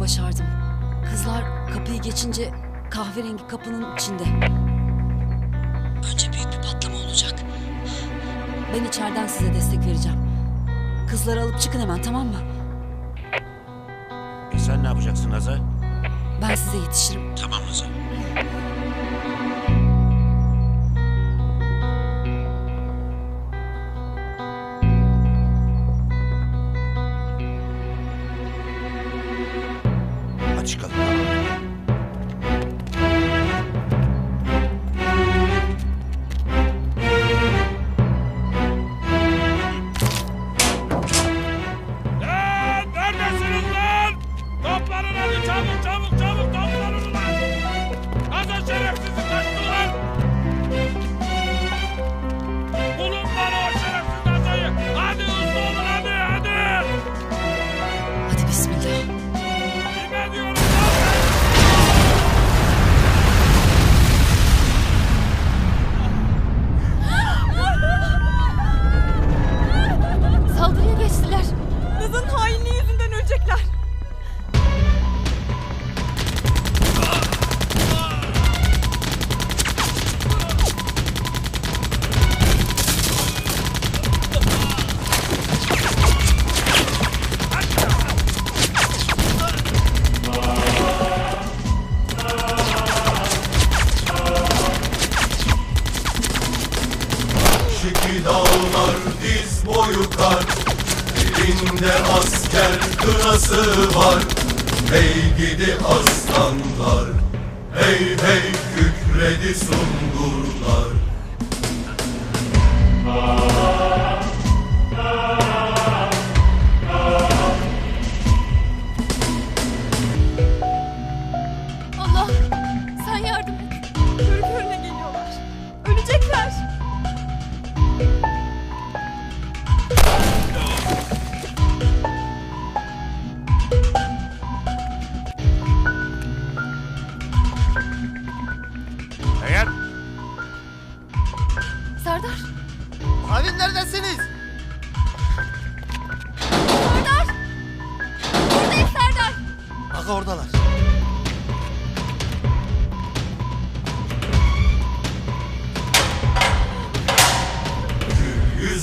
başardım. Kızlar kapıyı geçince kahverengi kapının içinde. Önce büyük bir patlama olacak. Ben içeriden size destek vereceğim. Kızları alıp çıkın hemen tamam mı? E sen ne yapacaksın Nazar? Ben size yetişirim. Tamam Nazar. Elinde asker kınası var. Hey gidi aslanlar. Hey hey kükredi sungurlar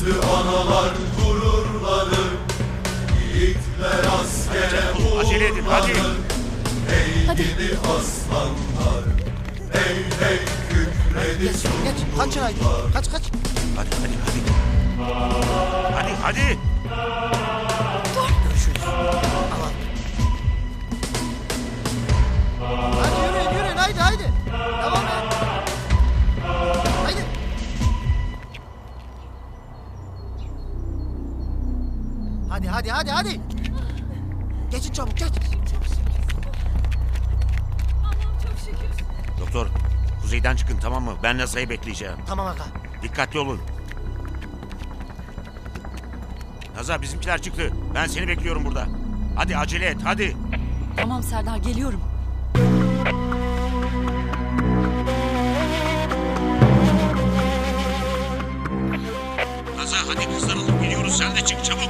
Yüzlü analar gururlanır Yiğitler askere hadi. Hey gidi aslanlar Hey hey kükredi Geç. Kaç kaç. Hadi hadi hadi. Hadi hadi. Görüşürüz. Aman. Hadi hadi. Geçin çabuk geç. Allah'ım çok şükür. Doktor kuzeyden çıkın tamam mı? Ben Nazar'ı bekleyeceğim. Tamam aga. Dikkatli olun. Nazar bizimkiler çıktı. Ben seni bekliyorum burada. Hadi acele et hadi. Tamam Serdar geliyorum. Nazar hadi kızlar alıp gidiyoruz. Sen de çık çabuk.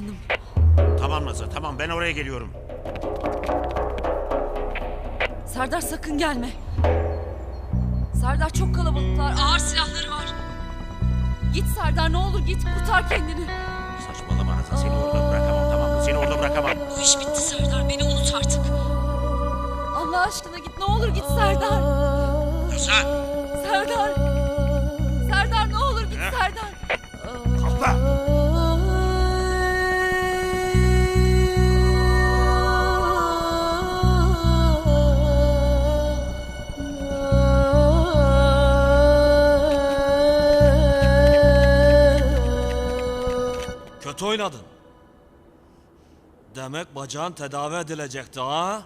Yakalandım. Tamam Nazar tamam ben oraya geliyorum. Serdar sakın gelme. Serdar çok kalabalıklar. Ağır silahları var. Git Serdar ne olur git kurtar kendini. Saçmalama Nazar seni orada bırakamam tamam mı? Seni orada bırakamam. Bu iş bitti Serdar beni unut artık. Allah aşkına git ne olur git Serdar. Oynadın. Demek bacağın tedavi edilecekti ha?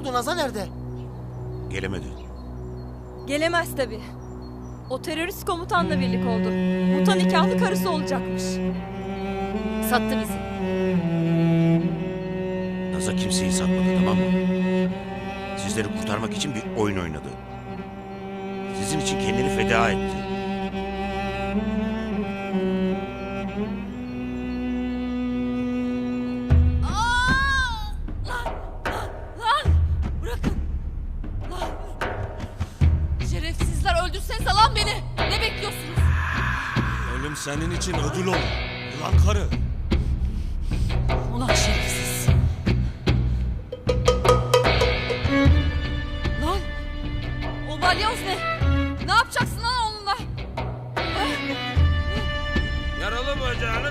Oldu? Nazan nerede? Gelemedi. Gelemez tabii. O terörist komutanla birlik oldu. Muta nikahlı karısı olacakmış. Sattı bizi. Naza kimseyi satmadı tamam mı? Sizleri kurtarmak için bir oyun oynadı. Sizin için kendini feda etti. Senin için ödül olur. Yılan karı. Ulan şerefsiz. Lan! O balyoz ne? Ne yapacaksın lan onunla? Yaralı bacağını